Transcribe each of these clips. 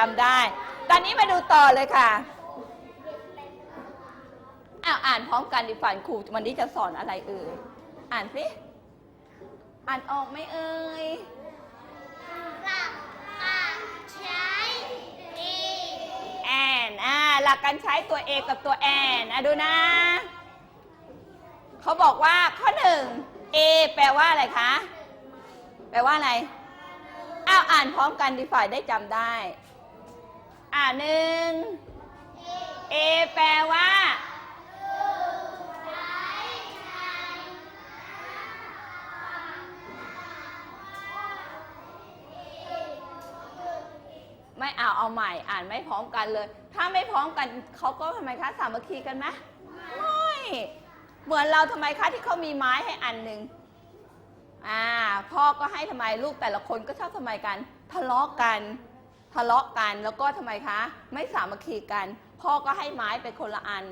จะจำได้ ตอนนี้มาดูต่อเลยค่ะอ้าวอ่านพร้อมกันดิฝันครูวันนี้จะสอนอะไรเอ่ยอ่านสิอ่านออกไหมเอ่ยหลักการใช้เอแอนอ่าหลักการใช้ตัว A กับตัวแอนอะดูนะเขาบอกว่าข้อหนึ่ง A แปลว่าอะไรคะ แปลว่าอะไร อ้าวอ่านพร้อมกันดีฝ่ายได้จำได้ อ่าหนึ่ง A แปลว่าไม่เอาเอาใหม่อ่านไม่พร้อมกันเลย ถ้าไม่พร้อมกันเขาก็ทำไมคะสามัคคีกันไหมไม่เหมือนเราทำไมคะที่เขามีไม้ให้อันหนึ่งอ่าพ่อก็ให้ทำไมลูกแต่ละคนก็ชอบทำไมกัน ทะเลาะกัน ทะเลาะกันแล้วก็ทำไมคะ ไม่สามัคคีกัน พ่อก็ให้ไม้ไปคนละอัน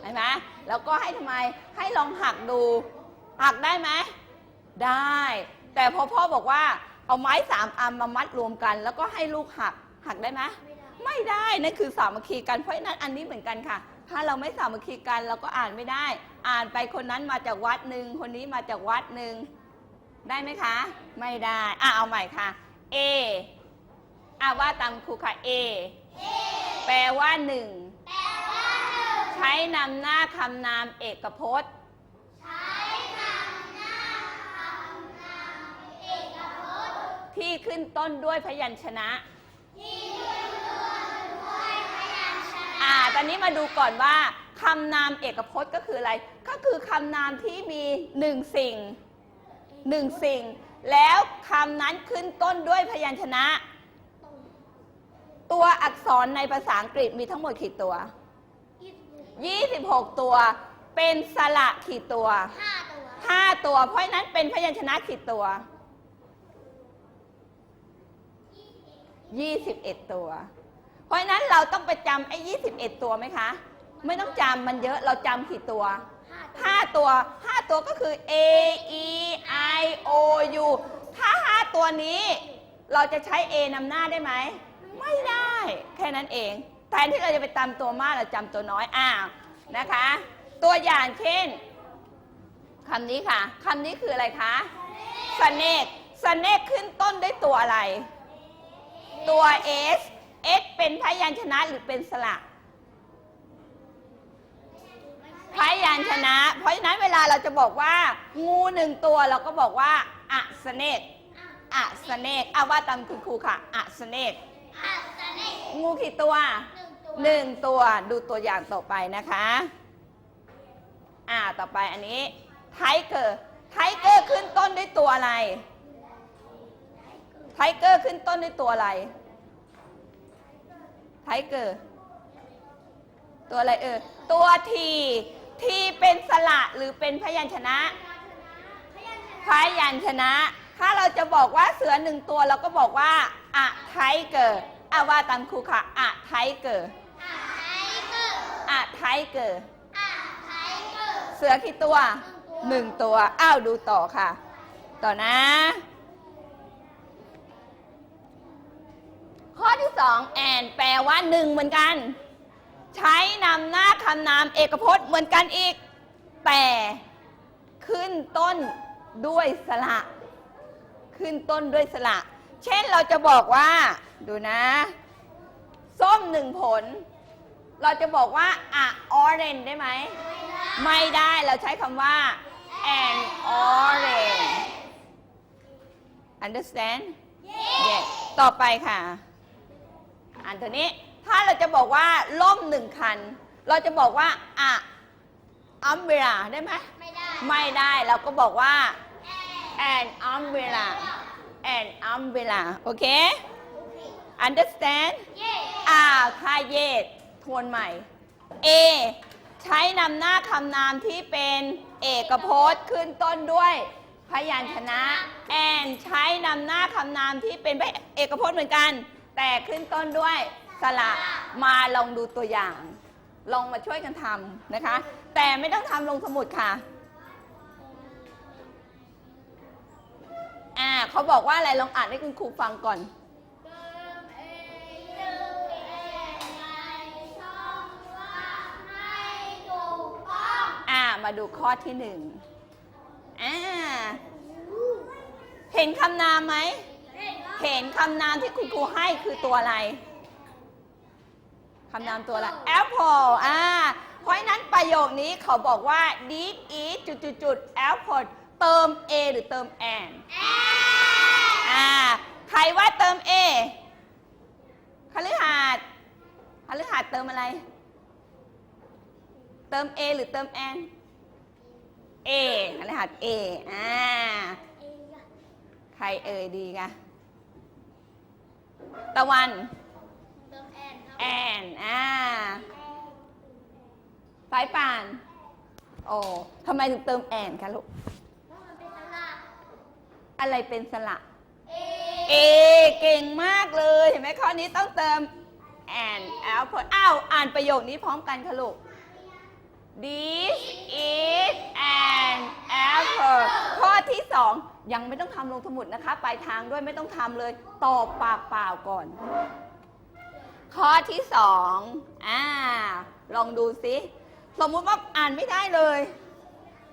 เห็นไหมแล้วก็ให้ทำไมให้ลองหักดู หักได้ไหมได้ แต่พอพ่อบอกว่าเอาไม้สามอันมามัดรวมกัน แล้วก็ให้ลูกหักหักได้ไหมไม่ได้นั่นคือสามัคคีกันเพราะฉะนั้นอันนี้เหมือนกันค่ะ ถ้าเราไม่สามัคคีกันเราก็อ่านไม่ได้ อ่านไปคนนั้นมาจากวัดหนึ่งคนนี้มาจากวัดหนึ่งได้ไหมคะ ไม่ได้อะเอาใหม่ค่ะ A อะว่าตามครูค่ะ A แปลว่าหนึ่งใช้นำหน้าคำนามเอกพจน์ ที่ขึ้นต้นด้วยพยัญชนะ อ่า ตอนนี้มาดูก่อนว่าคำนามเอกพจน์ก็คืออะไร ก็คือคำนามที่มีหนึ่งสิ่งหนึ่งสิ่ง แล้วคำนั้นขึ้นต้นด้วยพยัญชนะ ตัวอักษรในภาษาอังกฤษมีทั้งหมดกี่ตัว 26 ตัว เป็นสระกี่ตัว ห้าตัว5 ตัว เพราะฉะนั้นเป็นพยัญชนะกี่ตัว 21 ตัว เพราะฉะนั้นเราต้องไปจำไอ้21 ตัวไหมคะ ไม่ต้องจำมันเยอะ เราจำกี่ตัวห้าตัว5ตัว 5 ตัวก็คือ A E I O U ถ้า 5 ตัวนี้ เราจะใช้ A นำหน้าได้ไหม ไม่ได้ แค่นั้นเองแทนที่เราจะไปจำตัวมากเราจำตัวน้อยอ้าวนะคะ ตัวอย่างเช่นคำนี้ค่ะคำนี้คืออะไรคะสเนกสเนกขึ้นต้นด้วยตัวอะไร ตัว S S เป็นพยัญชนะหรือเป็นสระพยัญชนะ เพราะฉะนั้นเวลาเราจะบอกว่า งูหนึ่งตัวเราก็บอกว่าอะสเนกอะสเนกเอาว่าตามคุณครูค่ะอะสเนก งูกี่ตัวหนึ่งตัวหนึ่งตัวดูตัวอย่างต่อไปนะคะ อ่าต่อไปอันนี้ไทเกอร์ไทเกอร์ขึ้นต้นด้วยตัวอะไรไทเกอร์ขึ้นต้นด้วยตัวอะไรไทเกอร์ตัวอะไรเออตัวทีทีเป็นสระหรือเป็นพยัญชนะ พยัญชนะ ถ้าเราจะบอกว่าเสือหนึ่งตัวเราก็บอกว่า อะไทเกอร์อะว่าตามครูค่ะอะไทเกอร์อาไทเกออะไทเกอร์อาไทเกอร์เสือกี่ตัวหนึ่งตัว อ้าวดูต่อค่ะ ต่อนะ ข้อที่สองแอนแปลว่าหนึ่งเหมือนกัน ใช้นำหน้าคำนามเอกพจน์เหมือนกันอีก แต่ขึ้นต้นด้วยสระ ขึ้นต้นด้วยสระ เช่นเราจะบอกว่าดูนะ ส้มหนึ่งผล เราจะบอกว่าอะ orange ได้ไหม ไม่ได้เราใช้คำว่า an orange understand yes ต่อไปค่ะ อันตัวนี้ถ้าเราจะบอกว่าล่มหนึ่งคัน เราจะบอกว่าอะ umbrella ได้ไหมไม่ได้ ไม่ได้เราก็บอกว่า an umbrella an umbrella โอเค understand เย่อ่าค่าเยดทวนใหม่ A ใช้นำหน้าคำนามที่เป็นเอกพจน์ขึ้นต้นด้วย พยัญชนะแอนใช้นำหน้าคำนามที่เป็นเอกพจน์เหมือนกัน แต่ขึ้นต้นด้วยสระมาลองดูตัวอย่าง ลองมาช่วยกันทำนะคะ แต่ไม่ต้องทำลงสมุดค่ะ อ่าเขาบอกว่าอะไรลองอ่านให้คุณครูฟังก่อน อ่ามาดูข้อที่หนึ่งอ่เห็นคำนามไหม เห็นคำนามที่คุณครูให้คือตัวอะไร คำนามตัวอะไร apple อ่าเพราะฉะนั้นประโยคนี้เขาบอกว่า deep eat จุดจุดจุด apple เติม a หรือเติม an อ่าใครว่าเติม a คฤหาสน์คฤหาสน์เติมอะไร เติม a หรือเติม an a คฤหาสน์ a อ่าใครเอ่ยดีกะตะวัน แอนอ่าสายป่าน โอ้ทำไมถึงเติมแอนคะลูก อะไรเป็นสระเอเก่งมากเลยเห็นไหมข้อนี้ต้องเติม and apple อ้าวอ่านประโยคนี้พร้อมกันค่ะลูก This is an apple ข้อที่สองยังไม่ต้องทำลงสมุดนะคะปลายทางด้วยไม่ต้องทำเลยตอบปากเปล่าก่อน ข้อที่สองอ่าลองดูสิ สมมุติว่าอ่านไม่ได้เลย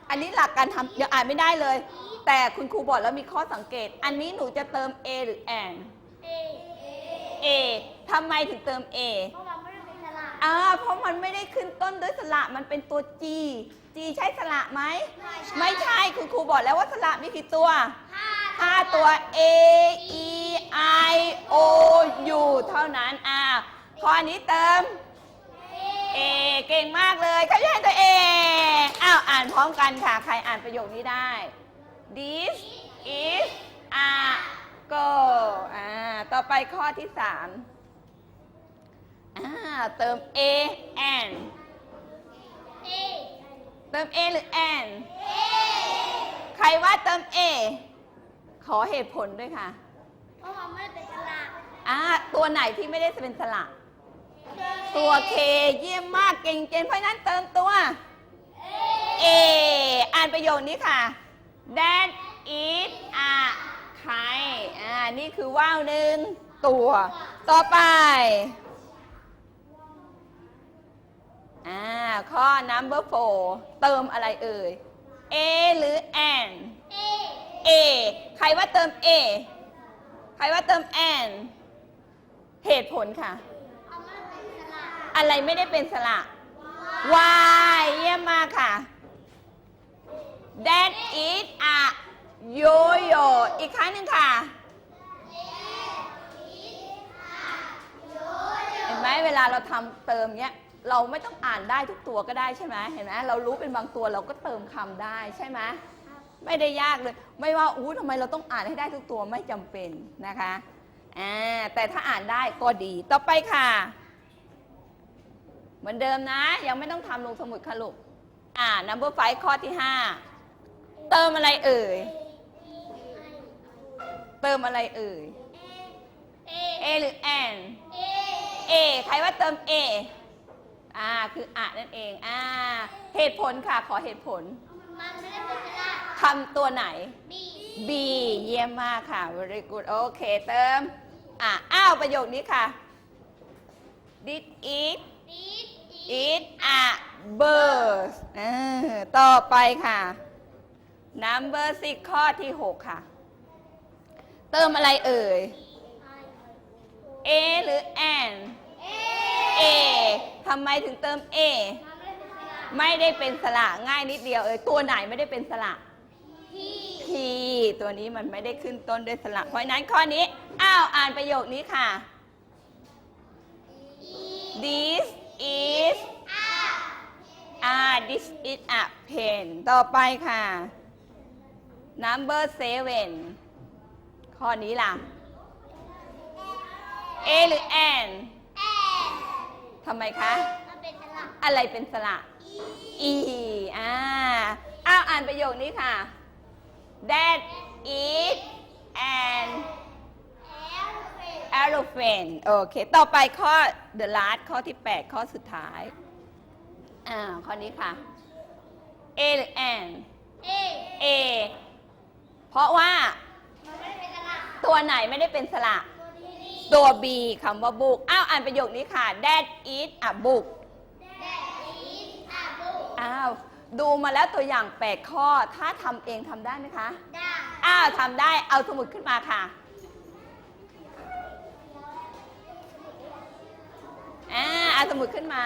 อันนี้หลักการทำเดี๋ยวอ่านไม่ได้เลย แต่คุณครูบอกแล้วมีข้อสังเกต อันนี้หนูจะเติม A หรือ and A ทำไมถึงเติม A อ่าเพราะมันไม่ได้ขึ้นต้นด้วยสระมันเป็นตัว G G ใช่สระไหม ไม่ใช่คุณครูบอกแล้วว่าสระมีกี่ตัวห้าตัว A E I O U เท่านั้นอ่าข้อนี้เติม เอ เก่งมากเลยใครจะให้ตัวเองอ้าวอ่านพร้อมกันค่ะ ใครอ่านประโยคนี้ได้ This is a girl อ่า ต่อไปข้อที่สามอ่า เติม a and เติม a หรือ and ใครว่าเติม a ขอเหตุผลด้วยค่ะอ่า ตัวไหนที่ไม่ได้เป็นสระ ตัวเคเยี่ยมมากเก่งเจนเพราะฉะนั้นเติมตัว A อ่านประโยคนี้ค่ะ That is a kite อ่า นี่คือว่าวหนึ่งตัว ต่อไป อ่า ข้อ number four เติมอะไรเอ่ย A หรือ an A ใครว่าเติม A ใครว่าเติม an เหตุผลค่ะ อะไรไม่ได้เป็นสระ Y เยี่ยมมากค่ะ That is a yo-yo อีกครั้งหนึ่งค่ะ เห็นไหมเวลาเราทำเติมเนี้ย เราไม่ต้องอ่านได้ทุกตัวก็ได้ใช่ไหมเห็นไหมเรารู้เป็นบางตัวเราก็เติมคำได้ใช่ไหมไม่ได้ยากเลย ไม่ว่าอู้ทำไมเราต้องอ่านให้ได้ทุกตัวไม่จำเป็นนะคะอ่าแต่ถ้าอ่านได้ก็ดีต่อไปค่ะ เหมือนเดิมนะ ยังไม่ต้องทำลงสมุดค่ะลูกอ่า number five ข้อที่ 5 เติมอะไรเอ่ย เติมอะไรเอ่ย A หรือ N A ใครว่าเติม A อ่า คืออะนั่นเอง อ่า เหตุผลค่ะ ขอเหตุผลคำตัวไหน B เยี่ยมมากค่ะ very good โอเค เติม อ่าอ้าว ประโยคนี้ค่ะ did eat eat a bird เออต่อไปค่ะ number six ข้อที่ 6 ค่ะ เติมอะไรเอ่ย A หรือ N A ทำไมถึงเติม A ไม่ได้เป็นสระง่ายนิดเดียวเอ่ยตัวไหนไม่ได้เป็นสระ P ตัวนี้มันไม่ได้ขึ้นต้นด้วยสระเพราะฉะนั้นข้อนี้ อ้าวอ่านประโยคนี้ค่ะ This is อ่า this is a pen ต่อไปค่ะ number seven ข้อนี้ล่ะ A หรือ N ทำไมคะ อะไรเป็นสระ E อ่าอ้าวอ่านประโยคนี้ค่ะ That is an elephant โอเค ต่อไปข้อ the last ข้อที่ 8 ข้อสุดท้าย อ่า ข้อนี้ค่ะ A หรือ N A เพราะว่าตัวไหนไม่ได้เป็นสระ ตัว B คำว่า book อ้าวอ่านประโยคนี้ค่ะ That is a book อ้าวดูมาแล้วตัวอย่างแปดข้อ ถ้าทำเองทำได้ไหมคะ ได้ อ้าวทำได้ เอาสมุดขึ้นมาค่ะอ่าเอาสมุดขึ้นมา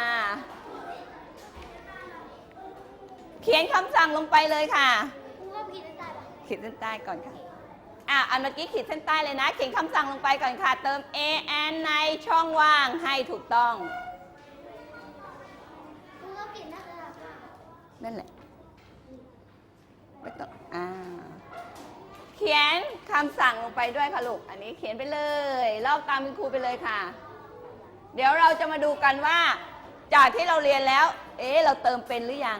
เขียนคำสั่งลงไปเลยค่ะ ขีดเส้นใต้ก่อนค่ะอะอันเมื่อกี้ขีดเส้นใต้เลยนะ เขียนคำสั่งลงไปก่อนค่ะ เติม a n ในช่องว่างให้ถูกต้อง นั่นแหละไม่ต้องอ่าเขียนคำสั่งลงไปด้วยค่ะลูก อันนี้เขียนไปเลย ลอกตามคุณครูไปเลยค่ะ เดี๋ยวเราจะมาดูกันว่า จากที่เราเรียนแล้ว เอ๊ะ เราเติมเป็นหรือยัง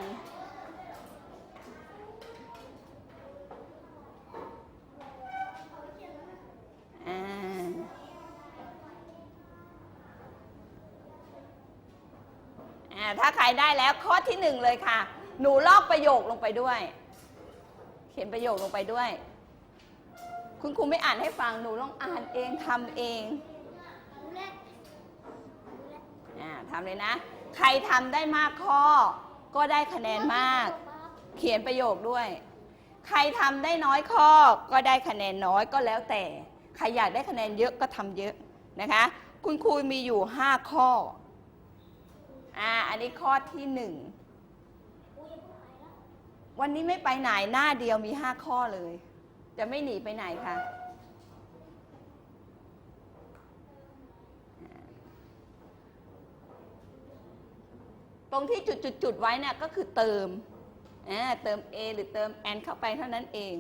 อ่าอ่าถ้าใครได้แล้วข้อที่หนึ่งเลยค่ะ หนูลอกประโยคลงไปด้วย เขียนประโยคลงไปด้วย คุณครูไม่อ่านให้ฟังหนูลองอ่านเองทำเองอ่าทำเลยนะ ใครทำได้มากข้อ ก็ได้คะแนนมาก เขียนประโยคด้วย ใครทำได้น้อยข้อ ก็ได้คะแนนน้อยก็แล้วแต่ ใครอยากได้คะแนนเยอะก็ทำเยอะนะคะ คุณครูมีอยู่ 5 ข้ออ่าอันนี้ข้อที่หนึ่งวันนี้ไม่ไปไหนหน้าเดียวมี 5 ข้อเลย จะไม่หนีไปไหนค่ะตรงที่จุดๆๆไว้เนี่ยก็คือเติมอ่าเติม A หรือเติม n เข้าไปเท่านั้นเอง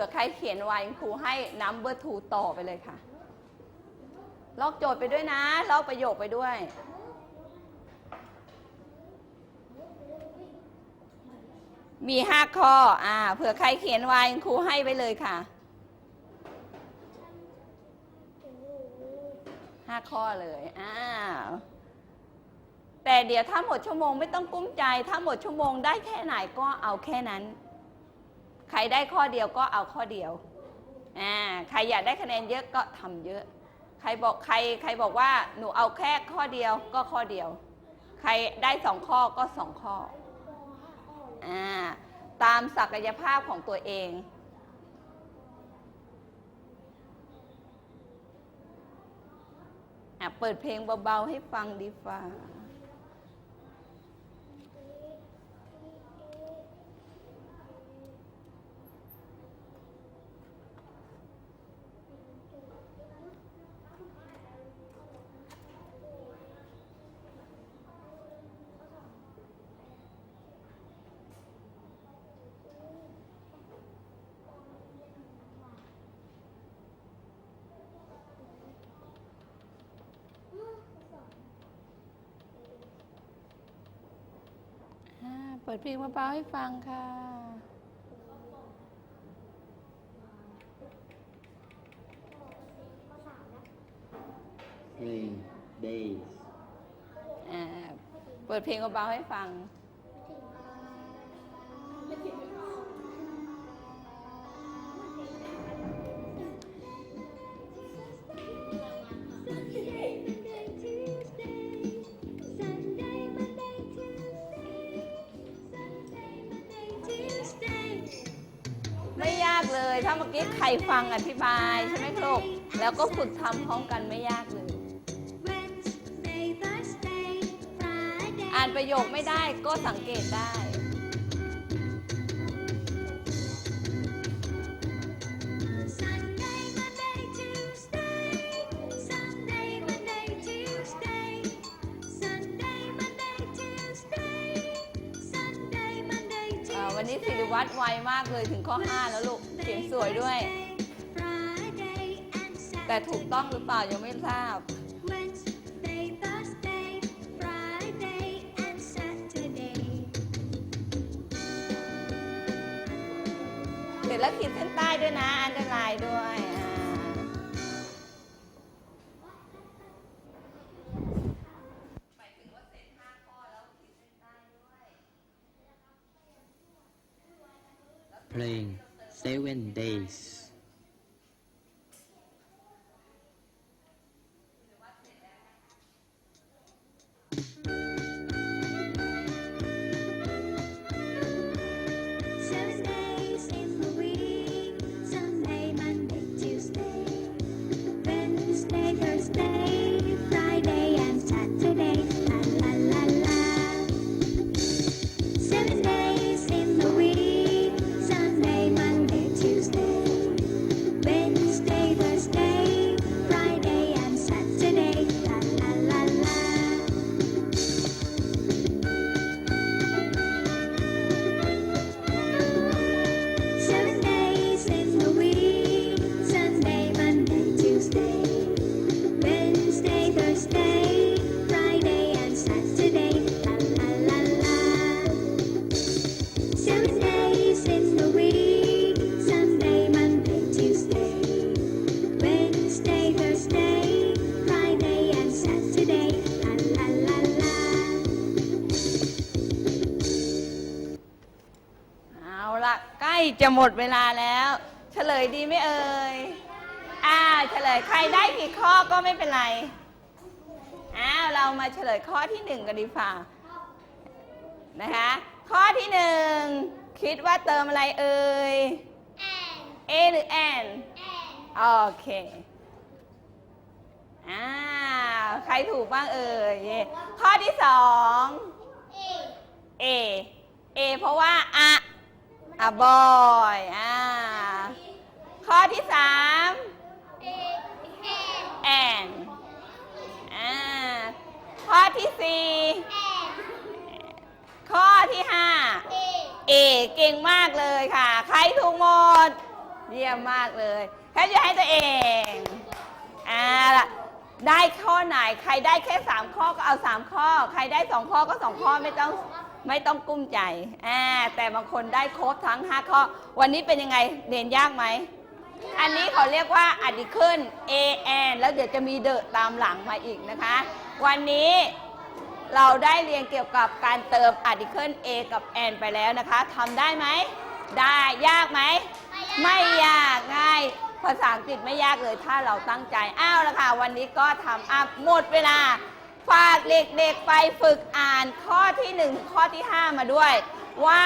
ผื่อใครเขียนไว้ครูให้ number two ต่อไปเลยค่ะ ลอกโจทย์ไปด้วยนะ ลอกประโยคไปด้วยมีห้าข้อ อ่า เผื่อใครเขียนไว้ครูให้ไปเลยค่ะ ห้าข้อเลย อ้าว แต่เดี๋ยวถ้าหมดชั่วโมงไม่ต้องกุ้มใจ ถ้าหมดชั่วโมงได้แค่ไหนก็เอาแค่นั้น ใครได้ข้อเดียวก็เอาข้อเดียวอ่าใครอยากได้คะแนนเยอะก็ทำเยอะ ใครบอกใครใครบอกว่าหนูเอาแค่ข้อเดียวก็ข้อเดียว ใครได้สองข้อก็สองข้ออ่าตามศักยภาพของตัวเองอะเปิดเพลงเบาๆให้ฟังดีฟ้า อ่า เปิดเพลงเบาๆให้ฟังค่ะ three days อ่าเปิดเพลงเบาๆให้ฟังาเมื่อกี้ใครฟังอธิบายใช่ไหมครูกแล้วก็ฝึกทำพร้อมกันไม่ยากเลย อ่านประโยคไม่ได้ก็สังเกตได้ วันนี้สิริวัตรไวมากเลยถึงข้อ 5 แล้วลูกเขียนสวยด้วย แต่ถูกต้องหรือเปล่ายังไม่ทราบ Wednesday, Thursday, Friday, and Saturday. เสร็จแล้วขีดเส้นใต้ด้วยนะอันเด playing seven days. จะหมดเวลาแล้ว เฉลยดีไหมเอ่ยอ่าเฉลยใครได้กี่ข้อก็ไม่เป็นไรอ้าวเรามาเฉลยข้อที่หนึ่งกันดีฝ่านะคะข้อที่หนึ่งคิดว่าเติมอะไรเอ่ยแอน A หรือ N แอนโอเคอ่าใครถูกบ้างเอ่ยข้อที่สองเอ A A เพราะว่าอะ อะบอยอ่าข้อที่สามเอแอนแอนอ่าข้อที่สี่แอนข้อที่ห้าเอเอเก่งมากเลยค่ะ ใครถูกหมด เยี่ยมมากเลยแค่จะให้ตัวเองอ่าล่ะได้ข้อไหน ใครได้แค่สามข้อก็เอาสามข้อ ใครได้สองข้อก็สองข้อไม่ต้อง ไม่ต้องกุ้มใจอ่าแต่บางคนได้ครบทั้งห้าข้อ วันนี้เป็นยังไงเรียนยากไหม อันนี้เขาเรียกว่าอดีขึ้น A N แล้วเดี๋ยวจะมีเดอะตามหลังมาอีกนะคะ วันนี้เราได้เรียนเกี่ยวกับการเติม article A กับ N ไปแล้วนะคะทำได้ไหม ได้ยากไหม ไม่ยากง่าย ภาษาอังกฤษไม่ยากเลยถ้าเราตั้งใจ อ้าวแล้วค่ะ วันนี้ก็ทำอะหมดเวลา ฝากเด็กๆไปฝึกอ่านข้อที่ 1 ข้อที่ 5 มาด้วย ว่า